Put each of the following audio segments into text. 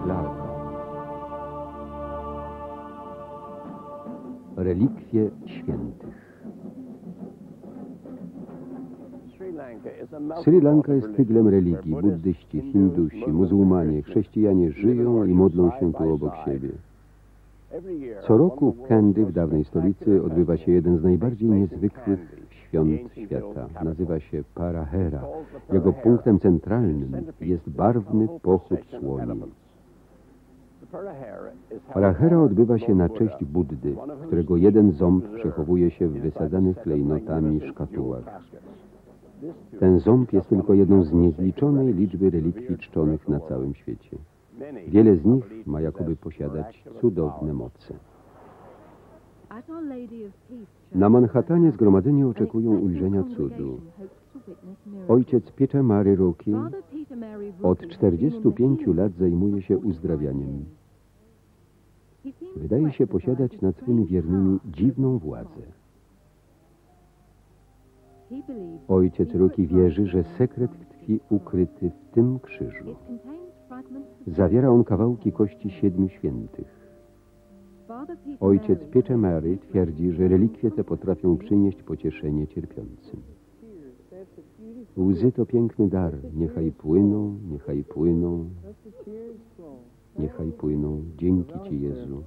Cyflarka. Relikwie świętych. Sri Lanka jest tyglem religii. Buddyści, Hindusi, muzułmanie, chrześcijanie żyją i modlą się tu obok siebie. Co roku w Kandy, w dawnej stolicy, odbywa się jeden z najbardziej niezwykłych świąt świata. Nazywa się Parahera. Jego punktem centralnym jest barwny pochód słoni. Parahera odbywa się na cześć Buddy, którego jeden ząb przechowuje się w wysadzanych klejnotami szkatułach. Ten ząb jest tylko jedną z niezliczonej liczby relikwii czczonych na całym świecie. Wiele z nich ma jakoby posiadać cudowne moce. Na Manhattanie zgromadzenie oczekują ujrzenia cudu. Ojciec Peter Mary Roki od 45 lat zajmuje się uzdrawianiem. Wydaje się posiadać nad swymi wiernymi dziwną władzę. Ojciec Roki wierzy, że sekret tkwi ukryty w tym krzyżu. Zawiera on kawałki kości siedmiu świętych. Ojciec Peter Mary twierdzi, że relikwie te potrafią przynieść pocieszenie cierpiącym. Łzy to piękny dar, niechaj płyną, niechaj płyną, niechaj płyną. Dzięki Ci, Jezu.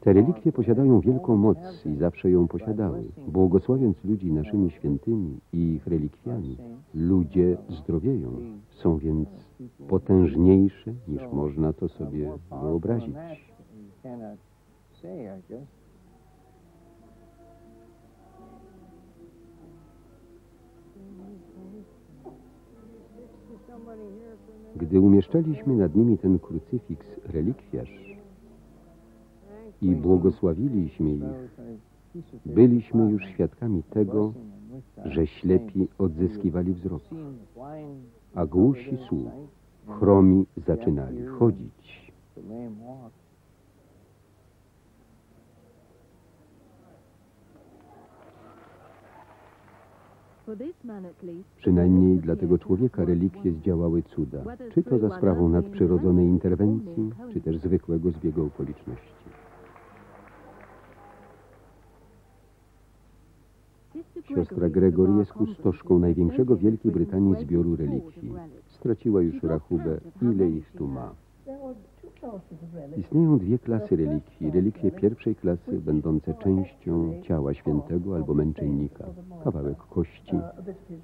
Te relikwie posiadają wielką moc i zawsze ją posiadały. Błogosławiąc ludzi naszymi świętymi i ich relikwiami, ludzie zdrowieją. Są więc potężniejsze niż można to sobie wyobrazić. Gdy umieszczaliśmy nad nimi ten krucyfiks relikwiarz i błogosławiliśmy ich, byliśmy już świadkami tego, że ślepi odzyskiwali wzrok, a głusi słuch, chromi zaczynali chodzić. Przynajmniej dla tego człowieka relikwie zdziałały cuda, czy to za sprawą nadprzyrodzonej interwencji, czy też zwykłego zbiegu okoliczności. Siostra Gregory jest kustoszką największego Wielkiej Brytanii zbioru relikwii. Straciła już rachubę, ile ich tu ma. Istnieją dwie klasy relikwii. Relikwie pierwszej klasy, będące częścią ciała świętego albo męczennika. Kawałek kości,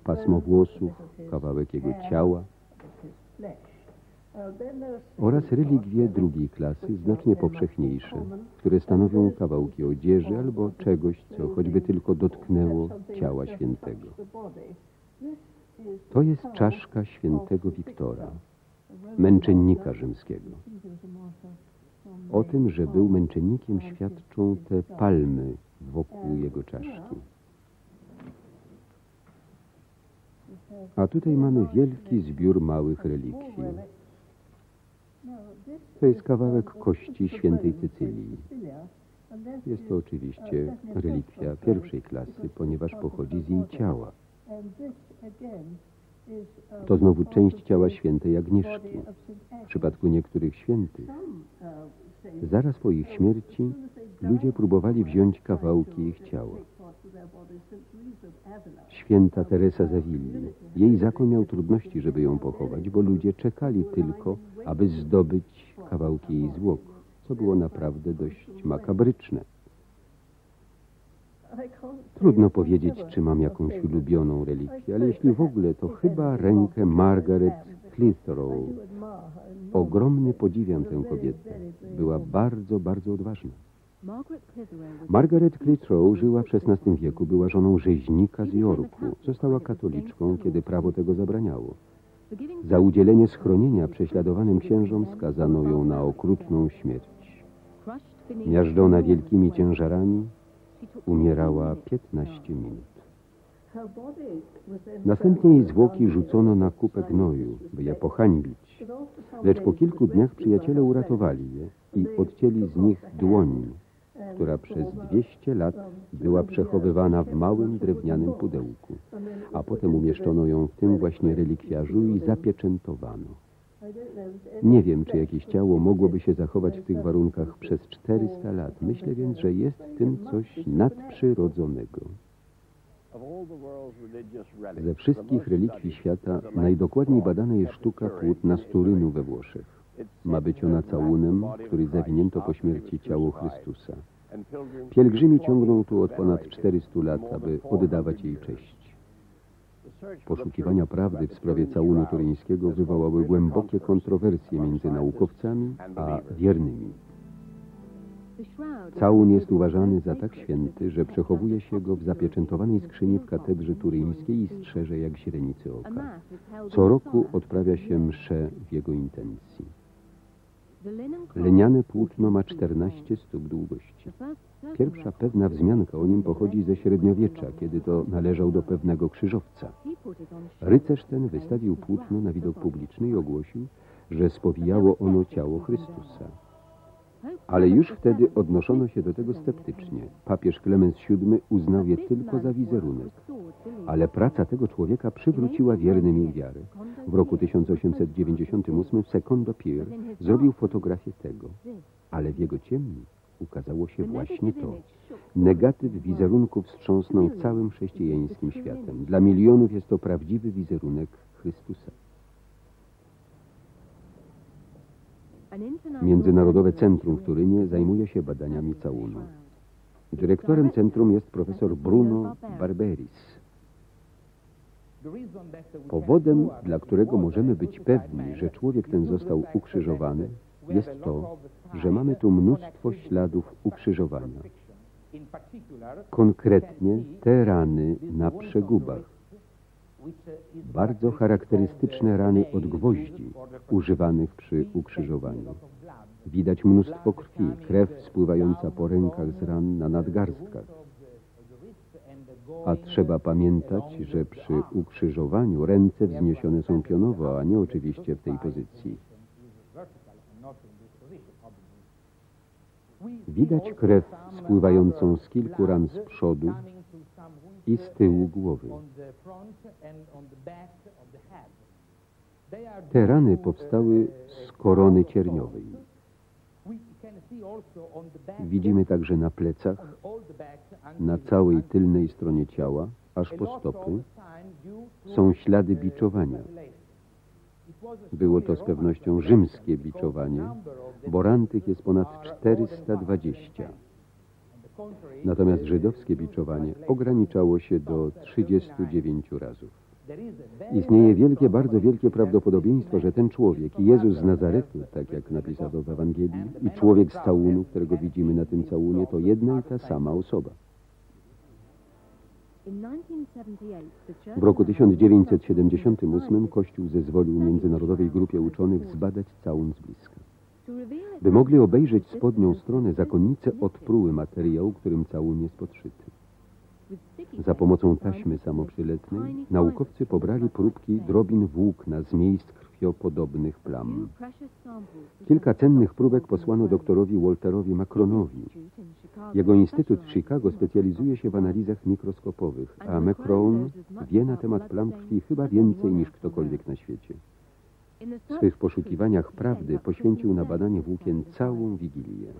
pasmo włosów, kawałek jego ciała. Oraz relikwie drugiej klasy, znacznie powszechniejsze, które stanowią kawałki odzieży albo czegoś, co choćby tylko dotknęło ciała świętego. To jest czaszka świętego Wiktora, męczennika rzymskiego. O tym, że był męczennikiem, świadczą te palmy wokół jego czaszki. A tutaj mamy wielki zbiór małych relikwii. To jest kawałek kości świętej Cycylii. Jest to oczywiście relikwia pierwszej klasy, ponieważ pochodzi z jej ciała. To znowu część ciała świętej Agnieszki. W przypadku niektórych świętych, zaraz po ich śmierci, ludzie próbowali wziąć kawałki ich ciała. Święta Teresa Zawilli. Jej zakon miał trudności, żeby ją pochować, bo ludzie czekali tylko, aby zdobyć kawałki jej zwłok, co było naprawdę dość makabryczne. Trudno powiedzieć, czy mam jakąś ulubioną relikwię, ale jeśli w ogóle, to chyba rękę Margaret Clitheroe. Ogromnie podziwiam tę kobietę. Była bardzo, bardzo odważna. Margaret Clitheroe żyła w XVI wieku, była żoną rzeźnika z Yorku. Została katoliczką, kiedy prawo tego zabraniało. Za udzielenie schronienia prześladowanym księżom skazano ją na okrutną śmierć. Miażdżona wielkimi ciężarami, umierała 15 minut. Następnie jej zwłoki rzucono na kupę gnoju, by je pohańbić. Lecz po kilku dniach przyjaciele uratowali je i odcięli z nich dłoń, która przez 200 lat była przechowywana w małym drewnianym pudełku, a potem umieszczono ją w tym właśnie relikwiarzu i zapieczętowano. Nie wiem, czy jakieś ciało mogłoby się zachować w tych warunkach przez 400 lat. Myślę więc, że jest w tym coś nadprzyrodzonego. Ze wszystkich relikwii świata najdokładniej badana jest sztuka płótna z Turynu we Włoszech. Ma być ona całunem, który zawinięto po śmierci ciało Chrystusa. Pielgrzymi ciągną tu od ponad 400 lat, aby oddawać jej cześć. Poszukiwania prawdy w sprawie całunu turyńskiego wywołały głębokie kontrowersje między naukowcami a wiernymi. Całun jest uważany za tak święty, że przechowuje się go w zapieczętowanej skrzyni w katedrze turyńskiej i strzeże jak źrenicy oka. Co roku odprawia się msze w jego intencji. Leniane płótno ma 14 stóp długości. Pierwsza pewna wzmianka o nim pochodzi ze średniowiecza, kiedy to należał do pewnego krzyżowca. Rycerz ten wystawił płótno na widok publiczny i ogłosił, że spowijało ono ciało Chrystusa. Ale już wtedy odnoszono się do tego sceptycznie. Papież Klemens VII uznał je tylko za wizerunek. Ale praca tego człowieka przywróciła wiernym ich wiarę. W roku 1898 Secondo Pier zrobił fotografię tego. Ale w jego ciemni ukazało się właśnie to. Negatyw wizerunku wstrząsnął całym chrześcijańskim światem. Dla milionów jest to prawdziwy wizerunek Chrystusa. Międzynarodowe Centrum w Turynie zajmuje się badaniami całunu. Dyrektorem centrum jest profesor Bruno Barberis. Powodem, dla którego możemy być pewni, że człowiek ten został ukrzyżowany, jest to, że mamy tu mnóstwo śladów ukrzyżowania. Konkretnie te rany na przegubach. Bardzo charakterystyczne rany od gwoździ używanych przy ukrzyżowaniu. Widać mnóstwo krwi, krew spływająca po rękach z ran na nadgarstkach. A trzeba pamiętać, że przy ukrzyżowaniu ręce wzniesione są pionowo, a nie oczywiście w tej pozycji. Widać krew spływającą z kilku ran z przodu i z tyłu głowy. Te rany powstały z korony cierniowej. Widzimy także na plecach, na całej tylnej stronie ciała, aż po stopy, są ślady biczowania. Było to z pewnością rzymskie biczowanie, bo ran tych jest ponad 420. Natomiast żydowskie biczowanie ograniczało się do 39 razów. Istnieje wielkie, bardzo wielkie prawdopodobieństwo, że ten człowiek, Jezus z Nazaretu, tak jak napisano w Ewangelii, i człowiek z całunu, którego widzimy na tym całunie, to jedna i ta sama osoba. W roku 1978 Kościół zezwolił międzynarodowej grupie uczonych zbadać całun z bliska. By mogli obejrzeć spodnią stronę, zakonnice odpruły materiał, którym całun jest podszyty. Za pomocą taśmy samoprzyletnej naukowcy pobrali próbki drobin włókna z miejsc krwiopodobnych plam. Kilka cennych próbek posłano doktorowi Walterowi Macronowi. Jego instytut w Chicago specjalizuje się w analizach mikroskopowych, a Macron wie na temat plam krwi chyba więcej niż ktokolwiek na świecie. W swych poszukiwaniach prawdy poświęcił na badanie włókien całą Wigilię.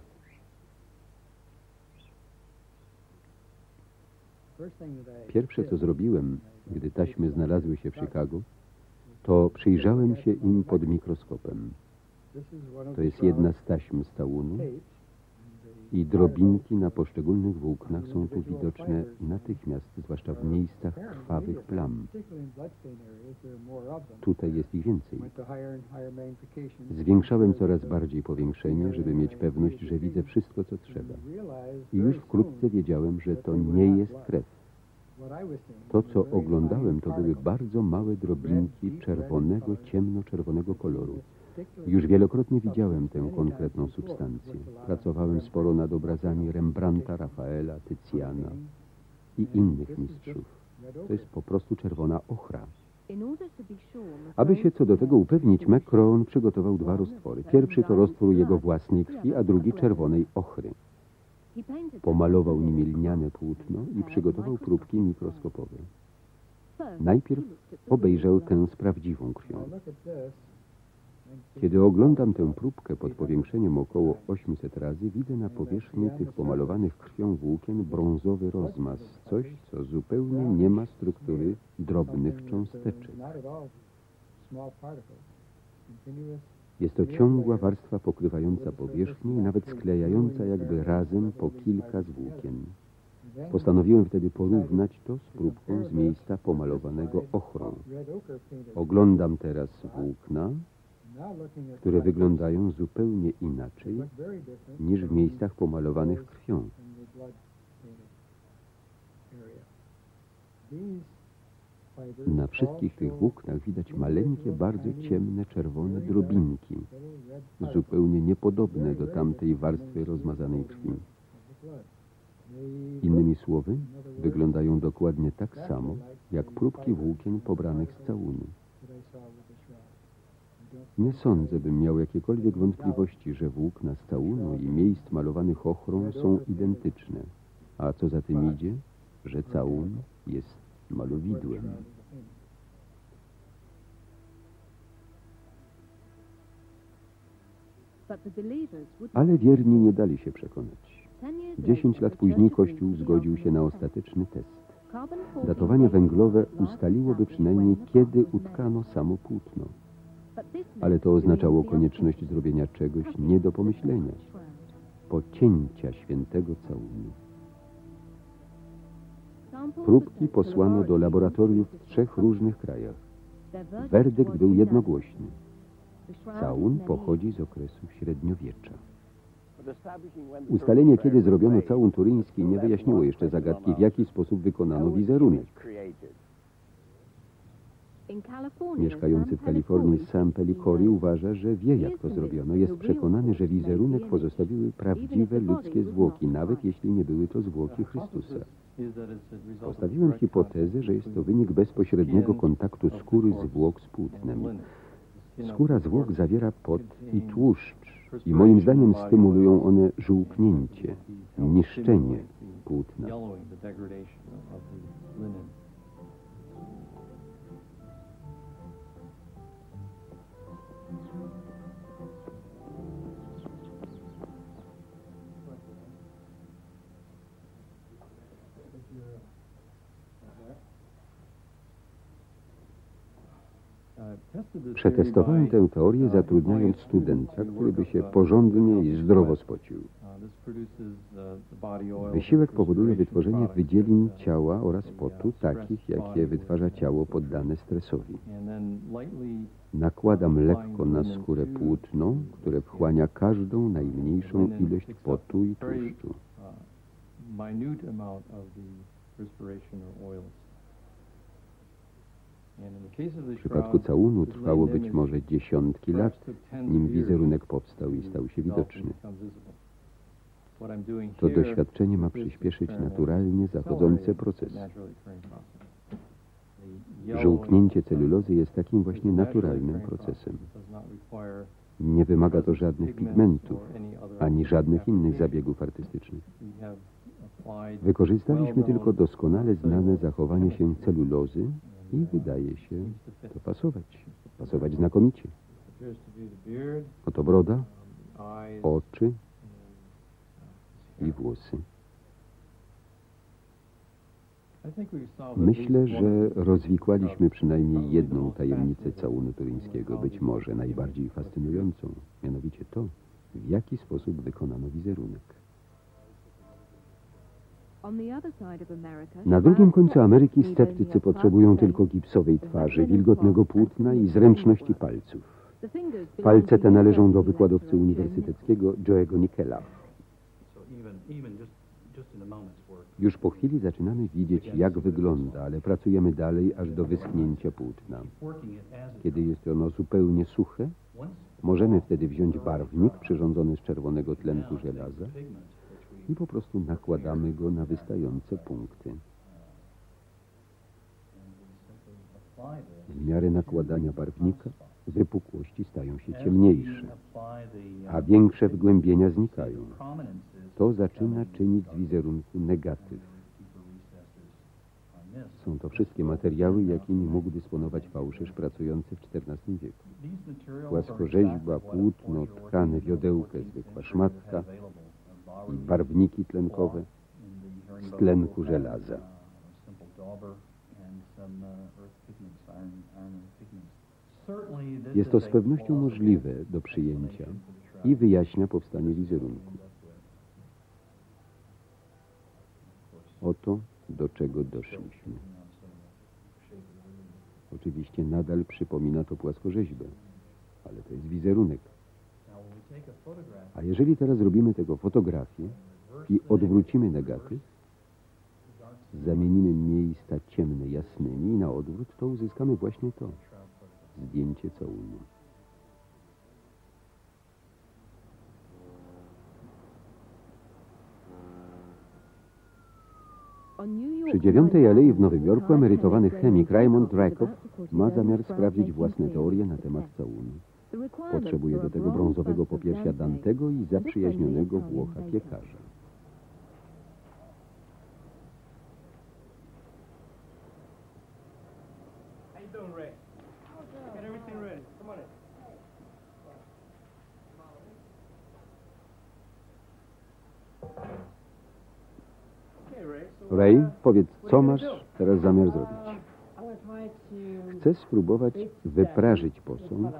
Pierwsze, co zrobiłem, gdy taśmy znalazły się w Chicago, to przyjrzałem się im pod mikroskopem. To jest jedna z taśm z całunu i drobinki na poszczególnych włóknach są tu widoczne natychmiast, zwłaszcza w miejscach krwawych plam. Tutaj jest ich więcej. Zwiększałem coraz bardziej powiększenie, żeby mieć pewność, że widzę wszystko, co trzeba. I już wkrótce wiedziałem, że to nie jest krew. To, co oglądałem, to były bardzo małe drobinki czerwonego, ciemnoczerwonego koloru. Już wielokrotnie widziałem tę konkretną substancję. Pracowałem sporo nad obrazami Rembrandta, Rafaela, Tycjana i innych mistrzów. To jest po prostu czerwona ochra. Aby się co do tego upewnić, Macron przygotował dwa roztwory. Pierwszy to roztwór jego własnej krwi, a drugi czerwonej ochry. Pomalował nimi lniane płótno i przygotował próbki mikroskopowe. Najpierw obejrzał tę z prawdziwą krwią. Kiedy oglądam tę próbkę pod powiększeniem około 800 razy, widzę na powierzchni tych pomalowanych krwią włókien brązowy rozmaz, coś, co zupełnie nie ma struktury drobnych cząsteczek. Jest to ciągła warstwa pokrywająca powierzchnię i nawet sklejająca jakby razem po kilka z włókien. Postanowiłem wtedy porównać to z próbką z miejsca pomalowanego ochrą. Oglądam teraz włókna, które wyglądają zupełnie inaczej niż w miejscach pomalowanych krwią. Na wszystkich tych włóknach widać maleńkie, bardzo ciemne, czerwone drobinki, zupełnie niepodobne do tamtej warstwy rozmazanej krwi. Innymi słowy, wyglądają dokładnie tak samo, jak próbki włókien pobranych z całunu. Nie sądzę, bym miał jakiekolwiek wątpliwości, że włókna z całunu i miejsc malowanych ochrą są identyczne, a co za tym idzie, że całun jest malowidłem. Ale wierni nie dali się przekonać. Dziesięć lat później Kościół zgodził się na ostateczny test. Datowanie węglowe ustaliłoby przynajmniej, kiedy utkano samo płótno. Ale to oznaczało konieczność zrobienia czegoś nie do pomyślenia. Pocięcia świętego całunu. Próbki posłano do laboratoriów w trzech różnych krajach. Werdykt był jednogłośny. Całun pochodzi z okresu średniowiecza. Ustalenie, kiedy zrobiono całun turyński, nie wyjaśniło jeszcze zagadki, w jaki sposób wykonano wizerunek. Mieszkający w Kalifornii Sam Pellicori uważa, że wie, jak to zrobiono. Jest przekonany, że wizerunek pozostawiły prawdziwe ludzkie zwłoki, nawet jeśli nie były to zwłoki Chrystusa. Postawiłem hipotezę, że jest to wynik bezpośredniego kontaktu skóry zwłok z płótnem. Skóra zwłok zawiera pot i tłuszcz i moim zdaniem stymulują one żółknięcie, niszczenie płótna. Przetestowałem tę teorię zatrudniając studenta, który by się porządnie i zdrowo spocił. Wysiłek powoduje wytworzenie wydzielin ciała oraz potu, takich, jakie wytwarza ciało poddane stresowi. Nakładam lekko na skórę płótno, które wchłania każdą najmniejszą ilość potu i tłuszczu. W przypadku całunu trwało być może dziesiątki lat, nim wizerunek powstał i stał się widoczny. To doświadczenie ma przyspieszyć naturalnie zachodzące procesy. Żółknięcie celulozy jest takim właśnie naturalnym procesem. Nie wymaga to żadnych pigmentów, ani żadnych innych zabiegów artystycznych. Wykorzystaliśmy tylko doskonale znane zachowanie się celulozy i wydaje się to pasować. Pasować znakomicie. Oto broda, oczy i włosy. Myślę, że rozwikłaliśmy przynajmniej jedną tajemnicę całunu turyńskiego, być może najbardziej fascynującą, mianowicie to, w jaki sposób wykonano wizerunek. Na drugim końcu Ameryki sceptycy potrzebują tylko gipsowej twarzy, wilgotnego płótna i zręczności palców. Palce te należą do wykładowcy uniwersyteckiego Joe'ego Nickela. Już po chwili zaczynamy widzieć, jak wygląda, ale pracujemy dalej aż do wyschnięcia płótna. Kiedy jest ono zupełnie suche, możemy wtedy wziąć barwnik przyrządzony z czerwonego tlenku żelaza i po prostu nakładamy go na wystające punkty. W miarę nakładania barwnika wypukłości stają się ciemniejsze, a większe wgłębienia znikają. To zaczyna czynić z wizerunku negatyw. Są to wszystkie materiały, jakimi mógł dysponować fałszerz pracujący w XIV wieku. Płaskorzeźba, płótno, tkane wiodełkę, zwykła szmatka barwniki tlenkowe z tlenku żelaza. Jest to z pewnością możliwe do przyjęcia i wyjaśnia powstanie wizerunku. Oto do czego doszliśmy. Oczywiście nadal przypomina to płaskorzeźbę, ale to jest wizerunek. A jeżeli teraz robimy tego fotografię i odwrócimy negatyw, zamienimy miejsca ciemne jasnymi i na odwrót, to uzyskamy właśnie to. Zdjęcie całunu. Przy dziewiątej alei w Nowym Jorku emerytowany chemik Raymond Rakoff ma zamiar sprawdzić własne teorie na temat całunu. Potrzebuje do tego brązowego popiersia Dantego i zaprzyjaźnionego Włocha piekarza. Doing, Ray? Powiedz, co masz teraz zamiar zrobić? Chcę spróbować wyprażyć posąg.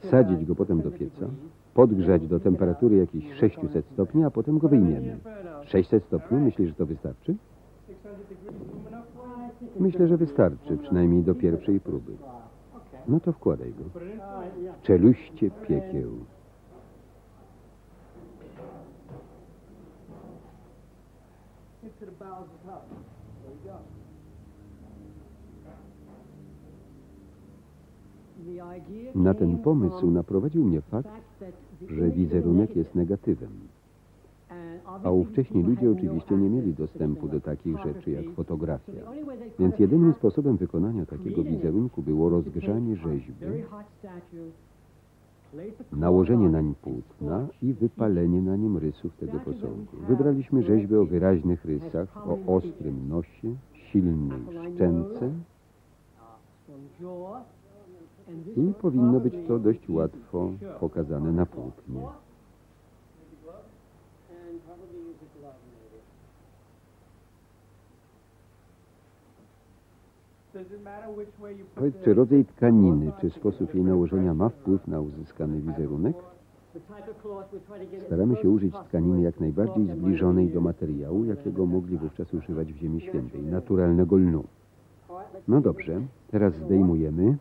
Wsadzić go potem do pieca, podgrzać do temperatury jakichś 600 stopni, a potem go wyjmiemy. 600 stopni? Myślisz, że to wystarczy? 600 degrees room enough? Myślę, że wystarczy, przynajmniej do pierwszej próby. No to wkładaj go. Czeluście piekieł. Na ten pomysł naprowadził mnie fakt, że wizerunek jest negatywem. A ówcześni ludzie oczywiście nie mieli dostępu do takich rzeczy jak fotografia. Więc jedynym sposobem wykonania takiego wizerunku było rozgrzanie rzeźby, nałożenie nań płótna i wypalenie na nim rysów tego posągu. Wybraliśmy rzeźbę o wyraźnych rysach, o ostrym nosie, silnej szczęce i powinno być to dość łatwo pokazane na płótnie. Powiedz, czy rodzaj tkaniny, czy sposób jej nałożenia ma wpływ na uzyskany wizerunek? Staramy się użyć tkaniny jak najbardziej zbliżonej do materiału, jakiego mogli wówczas używać w Ziemi Świętej, naturalnego lnu. No dobrze, teraz zdejmujemy.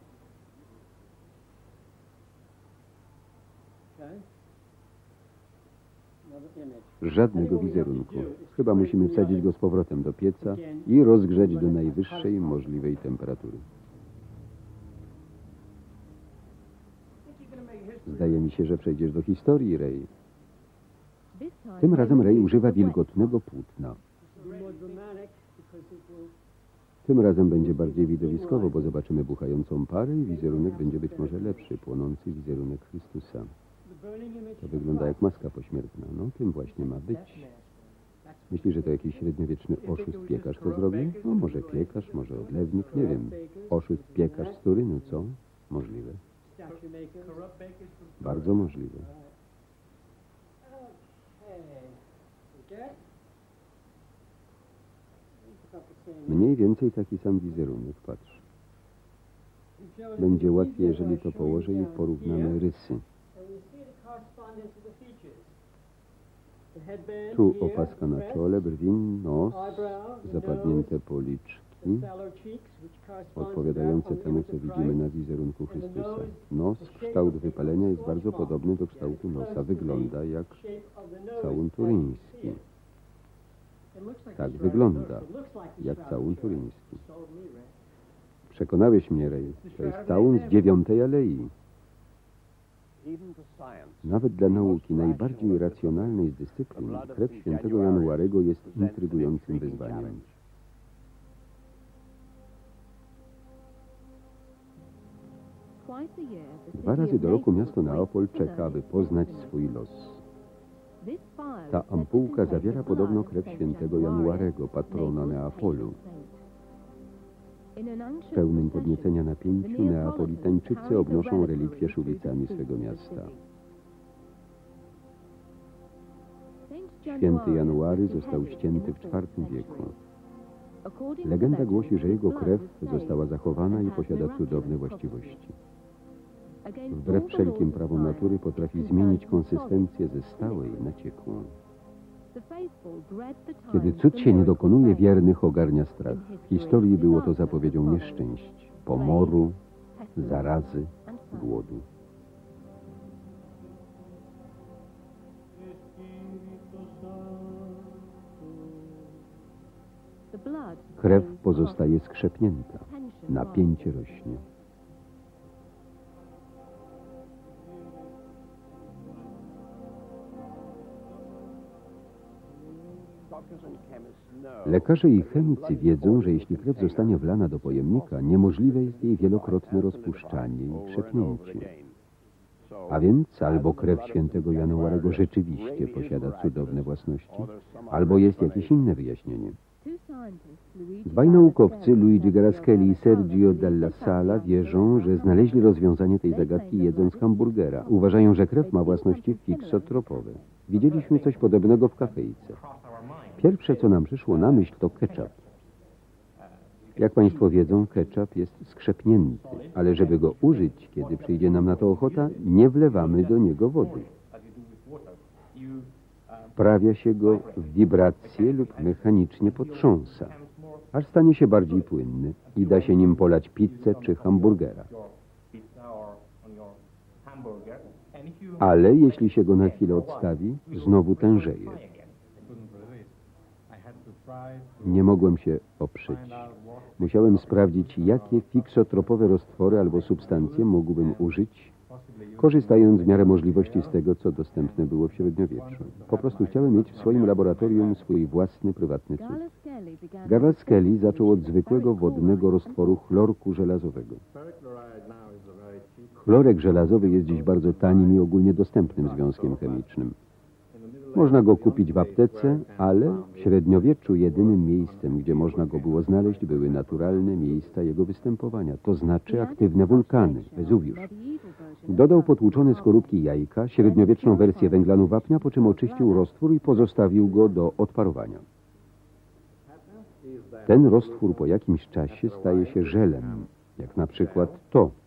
Żadnego wizerunku. Chyba musimy wsadzić go z powrotem do pieca i rozgrzać do najwyższej możliwej temperatury. Zdaje mi się, że przejdziesz do historii, Ray. Tym razem Ray używa wilgotnego płótna. Tym razem będzie bardziej widowiskowo, bo zobaczymy buchającą parę i wizerunek będzie być może lepszy, płonący wizerunek Chrystusa. To wygląda jak maska pośmiertna. No, tym właśnie ma być. Myślisz, że to jakiś średniowieczny oszust piekarz to zrobił? No może piekarz, może odlewnik, nie wiem. Oszust piekarz z Turynu, co? Możliwe. Bardzo możliwe. Mniej więcej taki sam wizerunek, patrz. Będzie łatwiej, jeżeli to położę i porównamy rysy. Tu opaska na czole, brwi, nos, zapadnięte policzki, odpowiadające temu, co widzimy na wizerunku Chrystusa. Nos, kształt wypalenia jest bardzo podobny do kształtu nosa. Wygląda jak całun turyński. Tak wygląda, jak całun turyński. Przekonałeś mnie, Ray. To jest całun z dziewiątej alei. Nawet dla nauki najbardziej racjonalnej z dyscyplin, krew świętego Januarego jest intrygującym wyzwaniem. Dwa razy do roku miasto Neapol czeka, aby poznać swój los. Ta ampułka zawiera podobno krew świętego Januarego, patrona Neapolu. W pełnym podniecenia napięciu Neapolitańczycy obnoszą relikwie ulicami swego miasta. Święty January został ścięty w IV wieku. Legenda głosi, że jego krew została zachowana i posiada cudowne właściwości. Wbrew wszelkim prawom natury potrafi zmienić konsystencję ze stałej na ciekłą. Kiedy cud się nie dokonuje, wiernych ogarnia strach. W historii było to zapowiedzią nieszczęść, pomoru, zarazy, głodu. Krew pozostaje skrzepnięta, napięcie rośnie. Lekarze i chemicy wiedzą, że jeśli krew zostanie wlana do pojemnika, niemożliwe jest jej wielokrotne rozpuszczanie i krzepnięcie. A więc albo krew świętego Januarego rzeczywiście posiada cudowne własności, albo jest jakieś inne wyjaśnienie. Dwaj naukowcy, Luigi Garaschelli i Sergio Della Sala, wierzą, że znaleźli rozwiązanie tej zagadki jedząc hamburgera. Uważają, że krew ma własności fiksotropowe. Widzieliśmy coś podobnego w kafejce. Pierwsze, co nam przyszło na myśl, to ketchup. Jak Państwo wiedzą, ketchup jest skrzepnięty, ale żeby go użyć, kiedy przyjdzie nam na to ochota, nie wlewamy do niego wody. Wprawia się go w wibrację lub mechanicznie potrząsa, aż stanie się bardziej płynny i da się nim polać pizzę czy hamburgera. Ale jeśli się go na chwilę odstawi, znowu tężeje. Nie mogłem się oprzeć. Musiałem sprawdzić, jakie fiksotropowe roztwory albo substancje mógłbym użyć, korzystając w miarę możliwości z tego, co dostępne było w średniowieczu. Po prostu chciałem mieć w swoim laboratorium swój własny, prywatny cud. Garrett Skelly zaczął od zwykłego wodnego roztworu chlorku żelazowego. Chlorek żelazowy jest dziś bardzo tanim i ogólnie dostępnym związkiem chemicznym. Można go kupić w aptece, ale w średniowieczu jedynym miejscem, gdzie można go było znaleźć, były naturalne miejsca jego występowania, to znaczy aktywne wulkany, Wezuwiusz. Dodał potłuczone skorupki jajka, średniowieczną wersję węglanu wapnia, po czym oczyścił roztwór i pozostawił go do odparowania. Ten roztwór po jakimś czasie staje się żelem, jak na przykład to.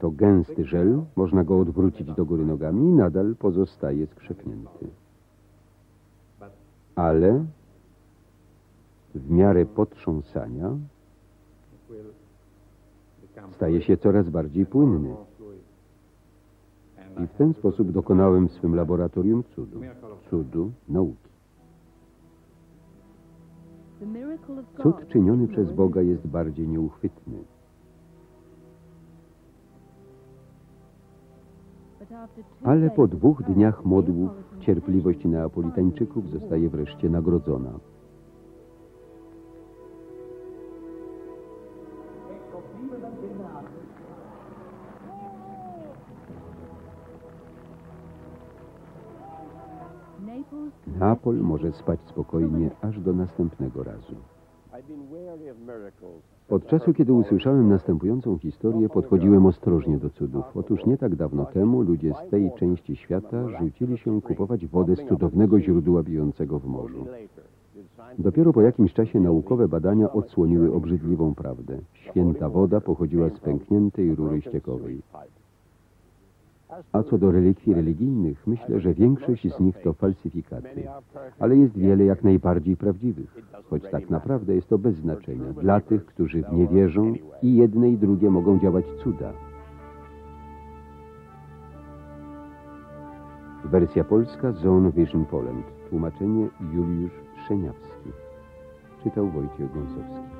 To gęsty żel, można go odwrócić do góry nogami i nadal pozostaje skrzepnięty. Ale w miarę potrząsania staje się coraz bardziej płynny. I w ten sposób dokonałem w swym laboratorium cudu, cudu nauki. Cud czyniony przez Boga jest bardziej nieuchwytny. Ale po dwóch dniach modłów cierpliwość Neapolitańczyków zostaje wreszcie nagrodzona. Neapol może spać spokojnie aż do następnego razu. Od czasu, kiedy usłyszałem następującą historię, podchodziłem ostrożnie do cudów. Otóż nie tak dawno temu ludzie z tej części świata rzucili się kupować wodę z cudownego źródła bijącego w morzu. Dopiero po jakimś czasie naukowe badania odsłoniły obrzydliwą prawdę. Święta woda pochodziła z pękniętej rury ściekowej. A co do relikwii religijnych, myślę, że większość z nich to falsyfikaty. Ale jest wiele jak najbardziej prawdziwych, choć tak naprawdę jest to bez znaczenia. Dla tych, którzy w nie wierzą i jedne i drugie mogą działać cuda. Wersja polska Zone Vision Poland. Tłumaczenie Juliusz Szeniawski. Czytał Wojciech Gąsowski.